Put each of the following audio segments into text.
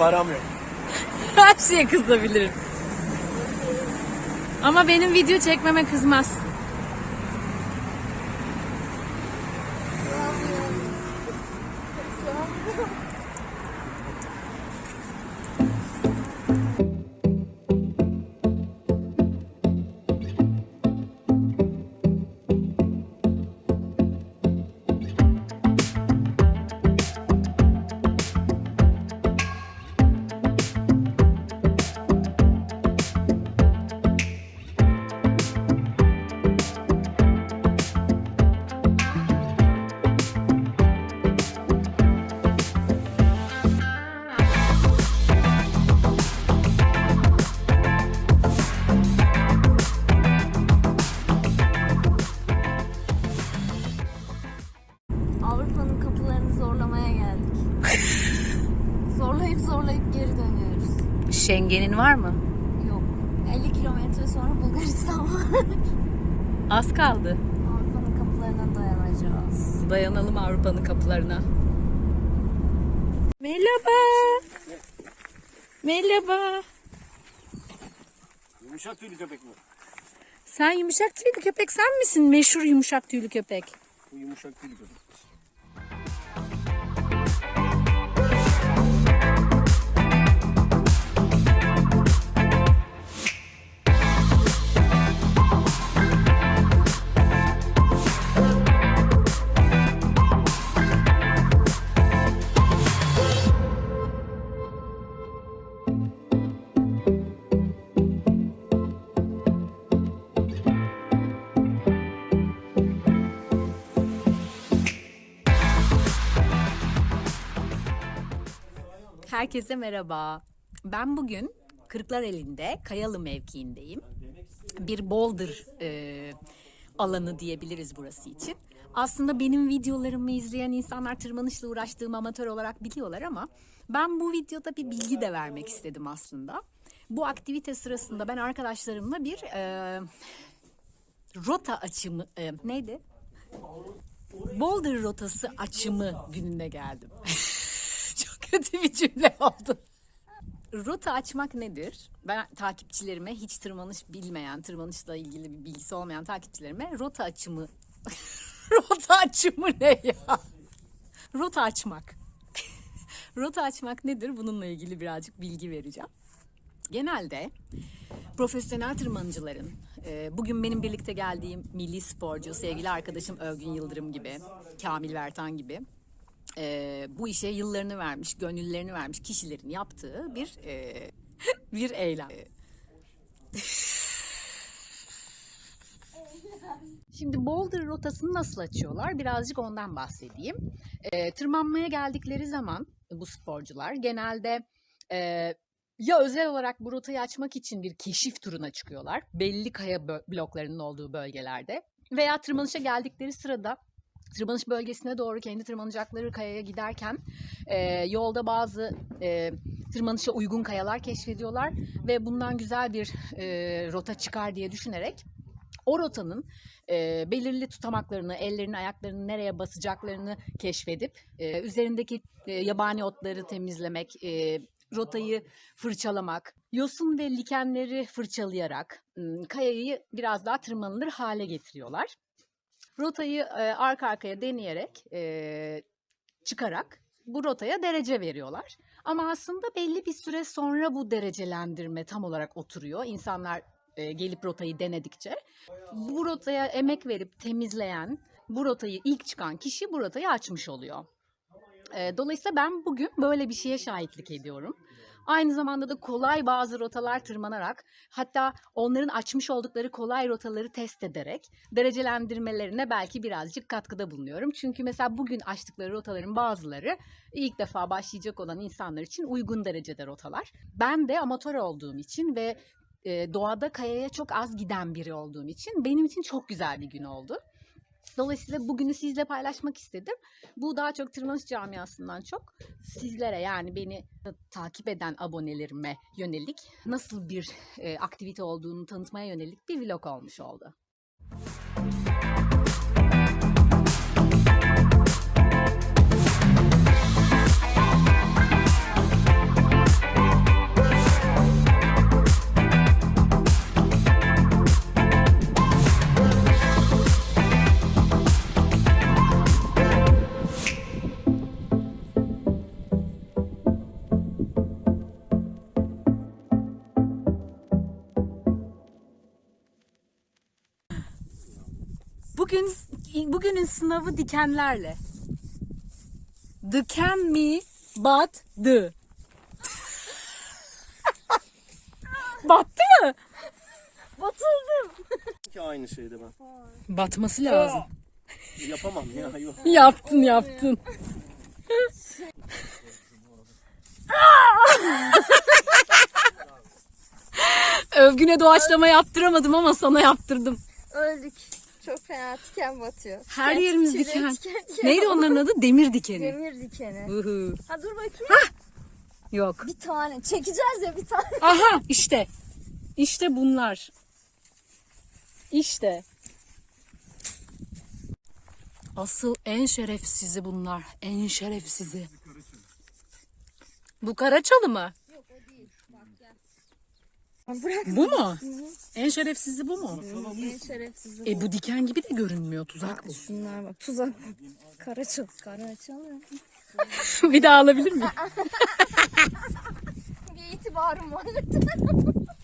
Param yok. Her şeye kızabilirim. Ama benim video çekmeme kızmaz. Schengen'in var mı? Yok. 50 kilometre sonra Bulgaristan var. Az kaldı. Avrupa'nın kapılarına dayanacağız. Dayanalım Avrupa'nın kapılarına. Merhaba. Merhaba. Yumuşak tüylü köpek mi? Sen yumuşak tüylü köpek sen misin? Meşhur yumuşak tüylü köpek. Bu yumuşak tüylü köpek. Herkese merhaba. Ben bugün Kırklareli'nde Kayalı mevkiindeyim. Bir boulder e, alanı diyebiliriz burası için. Aslında benim videolarımı izleyen insanlar tırmanışla uğraştığım amatör olarak biliyorlar ama ben bu videoda bir bilgi de vermek istedim aslında. Bu aktivite sırasında ben arkadaşlarımla bir e, rota açımı e, neydi? Boulder rotası açımı gününe geldim. Kötü bir cümle oldu. Rota açmak nedir? Ben takipçilerime hiç tırmanış bilmeyen, tırmanışla ilgili bir bilgisi olmayan takipçilerime rota açımı rota açımı ne ya? Rota açmak. rota açmak nedir? Bununla ilgili birazcık bilgi vereceğim. Genelde profesyonel tırmanıcıların, e, bugün benim birlikte geldiğim milli sporcu, sevgili arkadaşım Övgün Yıldırım gibi, Kamil Vertan gibi e, bu işe yıllarını vermiş, gönüllerini vermiş kişilerin yaptığı bir e, bir eylem. Şimdi Boulder rotasını nasıl açıyorlar? Birazcık ondan bahsedeyim. E, tırmanmaya geldikleri zaman bu sporcular genelde e, ya özel olarak bu rotayı açmak için bir keşif turuna çıkıyorlar. Belli kaya bloklarının olduğu bölgelerde. Veya tırmanışa geldikleri sırada tırmanış bölgesine doğru kendi tırmanacakları kayaya giderken e, yolda bazı e, tırmanışa uygun kayalar keşfediyorlar ve bundan güzel bir e, rota çıkar diye düşünerek o rotanın e, belirli tutamaklarını, ellerini, ayaklarını nereye basacaklarını keşfedip e, üzerindeki e, yabani otları temizlemek, e, rotayı fırçalamak, yosun ve likenleri fırçalayarak kayayı biraz daha tırmanılır hale getiriyorlar. Rotayı e, arka arkaya deneyerek, e, çıkarak bu rotaya derece veriyorlar. Ama aslında belli bir süre sonra bu derecelendirme tam olarak oturuyor. İnsanlar e, gelip rotayı denedikçe. Bu rotaya emek verip temizleyen, bu rotayı ilk çıkan kişi bu rotayı açmış oluyor. E, dolayısıyla ben bugün böyle bir şeye şahitlik ediyorum. Aynı zamanda da kolay bazı rotalar tırmanarak hatta onların açmış oldukları kolay rotaları test ederek derecelendirmelerine belki birazcık katkıda bulunuyorum. Çünkü mesela bugün açtıkları rotaların bazıları ilk defa başlayacak olan insanlar için uygun derecede rotalar. Ben de amatör olduğum için ve e, doğada kayaya çok az giden biri olduğum için benim için çok güzel bir gün oldu. Dolayısıyla bugünü sizle paylaşmak istedim. Bu daha çok tırmanış camiasından çok sizlere yani beni takip eden abonelerime yönelik nasıl bir e, aktivite olduğunu tanıtmaya yönelik bir vlog olmuş oldu. Bugün bugünün sınavı dikenlerle. Diken mi bat the. Battı mı? Batıldım. Ki aynı şeyde ben. Batması lazım. Yapamam ya. Yok. Yaptın yaptın. Övgüne doğaçlama yaptıramadım ama sana yaptırdım. Öldük. Çok fena tiken batıyor. Her Tiken, yerimiz tiken, diken. tiken, tiken. Neydi onların adı? Demir dikeni. Demir dikeni. Uhu. Ha dur bakayım. Yok. Bir tane. Çekeceğiz ya bir tane. Aha işte. İşte bunlar. İşte. Asıl en şerefsizi bunlar. En şerefsizi. Bu Karaçalı mı? Yok o değil. Bak gel. Bırak. Bu mu? En şerefsizi bu mu? En şerefsizi E bu diken gibi de görünmüyor. Tuzak bu. Şunlar bak tuzak bu. Karaçıl. Karaçalı. bir daha alabilir miyim? Bir itibarım var.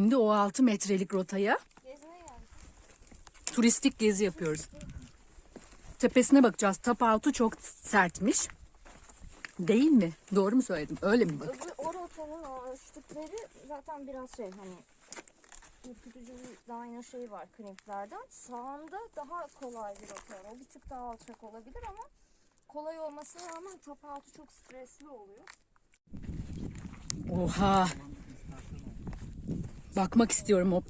Şimdi o 6 metrelik rotaya turistik gezi yapıyoruz. Tepesine bakacağız. Tap altı çok sertmiş. Değil mi? Doğru mu söyledim? Öyle mi bak? Öbür o rotanın o ölçtükleri zaten biraz şey hani ürkütücü bir dyno şey var krimplerden. Sağında daha kolay bir rota var. O bir tık daha alçak olabilir ama kolay olmasına rağmen tap altı çok stresli oluyor. Oha. Bakmak istiyorum o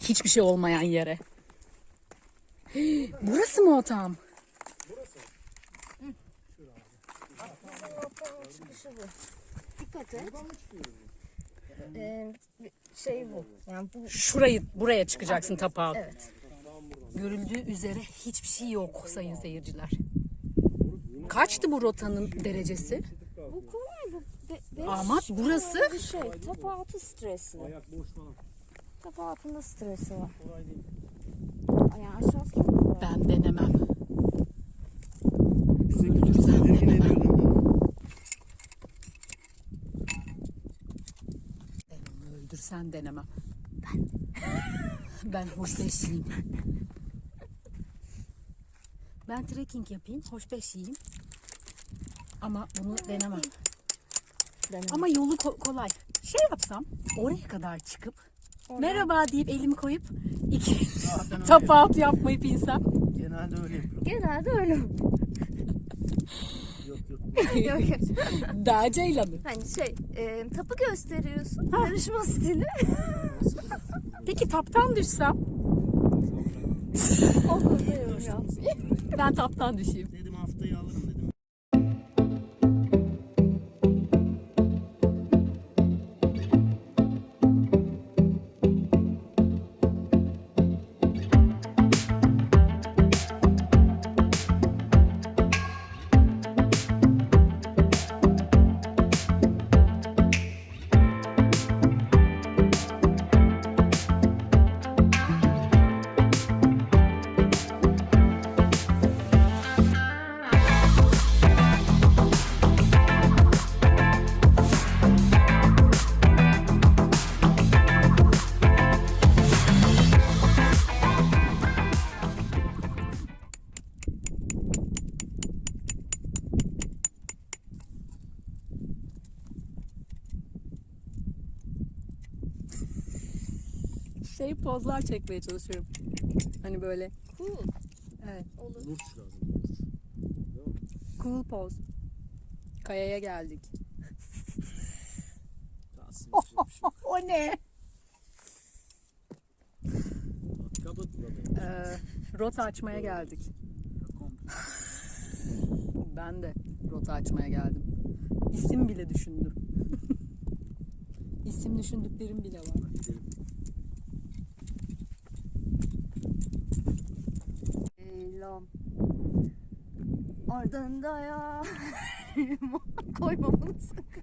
hiçbir şey olmayan yere. Burası mı o tam? Rotanın çıkışı bu. Dikkat et. Ee, şey bu. Yani bu Şurayı buraya çıkacaksın tapa altı. evet. Görüldüğü üzere hiçbir şey yok sayın seyirciler. Kaçtı bu rotanın derecesi? Bu kolay bu. Be, beş Ama burası- bir şey. Tap altı stresli. Ayak boş falan. Tap altında stresi var. Kolay değil. Yani aşağısı çok kolay. Ben denemem. Bize götürsen yemin ediyorum. Ben onu öldürsen denemem. Ben. ben hoşbeş yiyeyim. Ben trekking yapayım, hoşbeş yiyeyim. Ama bunu denemem. Denemem. Ama yolu ko- kolay. Şey yapsam, oraya kadar çıkıp merhaba deyip elimi koyup iki tap altı yapmayıp insem. Genelde öyle yapıyorum. Genelde öyle. Yok yok. Yok, yok. Dağ ceylanı. hani şey e, tapı gösteriyorsun. Yarışma stili. Peki taptan düşsem? o konuda yorum yap. Ben taptan düşeyim. Pozlar çekmeye çalışıyorum. Hani böyle Cool. evet Olur. Nur lazım. Nur. Değil mi? cool poz. Kayaya geldik. Kalsın, yapacak bir şey yok. O ne? Ee, rota açmaya geldik. Komple. Ben de rota açmaya geldim. İsim bile düşündüm. İsim düşündüklerim bile var. Gidelim. Eylem. Ardında ya. Koyma bunu sakın.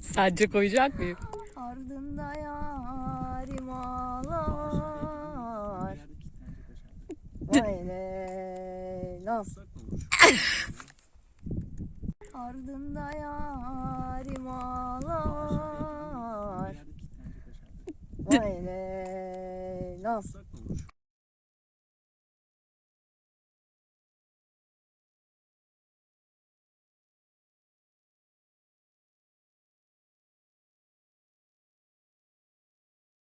Sence koyacak mıyım? Ardında yarim ağlar. Vay olur? Ardında yarim ağlar. Vay. Dursak